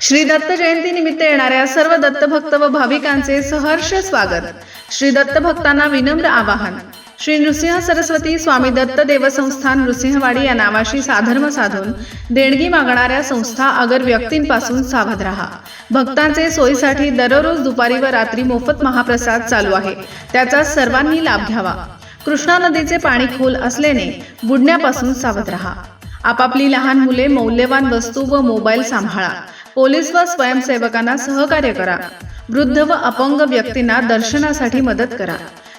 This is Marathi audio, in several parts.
श्री दत्त जयंती निमित्त येणाऱ्या सर्व दत्तभक्त व भाविकांचे सहर्ष स्वागत. श्री दत्त भक्तांना विनम्र आवाहन. श्री नृसिंह सरस्वती स्वामी दत्त देवसंस्थान नृसिंहवाडी या नावाशी साधर्म साधून देणगी मागणाऱ्या संस्था अगर व्यक्तींपासून सावध राहा. भक्तांचे सोयीसाठी दररोज दुपारी व रात्री मोफत महाप्रसाद चालू आहे. त्याचा सर्वांनी लाभ घ्यावा. कृष्णा नदीचे पाणी खोल असल्याने बुडण्यापासून सावध राहा. आपापली लहान मुले मौल्यवान वस्तू व मोबाईल सांभाळा. पोलीस व स्वयंसेवकांना सहकार्य करा. वृद्ध व अपंग व्यक्तींना दर्शनासाठी मदत करा.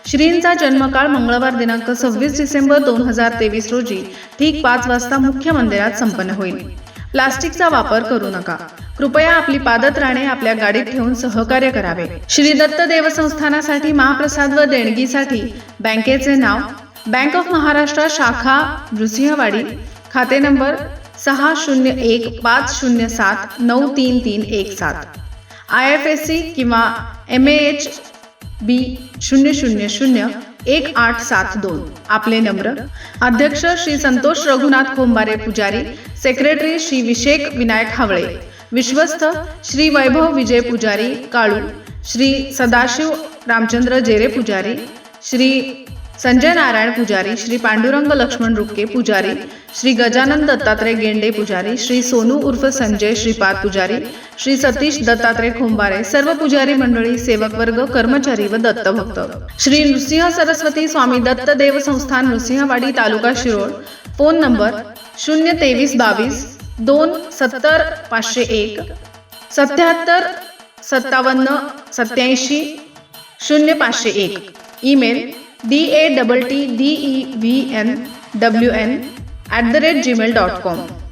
श्रींचा जन्मकाळ मंगळवार दिनांक सव्वीस डिसेंबर दोन हजार तेवीस रोजी ठीक पाच वाजता मुख्य मंदिरात संपन्न होईल. प्लास्टिकचा वापर करू नका. कृपया आपली पादत्राणे आपल्या गाडीत ठेवून सहकार्य करावे. श्री दत्त देवसंस्थानासाठी महाप्रसाद व देणगीसाठी बँकेचे नाव बँक ऑफ महाराष्ट्र शाखा नृसिंहवाडी खाते नंबर सहा शून्य एक पाच शून्य सात नऊ तीन तीन एक सात. आय एफ एस सी किंवा एम ए एच बी शून्य शून्य शून्य एक आठ सात दोन. आपले नम्र अध्यक्ष श्री संतोष रघुनाथ खोंबारे पुजारी सेक्रेटरी श्री विशेक विनायक हावळे विश्वस्त श्री वैभव विजय पुजारी काळू श्री सदाशिव रामचंद्र जेरे पुजारी श्री संजय नारायण पुजारी श्री पांडुरंग लक्ष्मण रुक्के पुजारी श्री गजानन दत्तात्रय गेंडे पुजारी श्री सोनू उर्फ संजय श्रीपाद पुजारी श्री सतीश दत्तात्रय खोंबारे सर्व पुजारी मंडळी सेवक वर्ग कर्मचारी व दत्तभक्त. श्री नृसिंह सरस्वती स्वामी दत्त देव संस्थान नृसिंहवाडी तालुका शिरोळ. फोन नंबर शून्य तेवीस बावीस दोन सत्तर पाचशे एक सत्याहत्तर सत्तावन्न सत्याऐंशी शून्य पाचशे एक. Email D A T T D E V N W N at the rate gmail.com.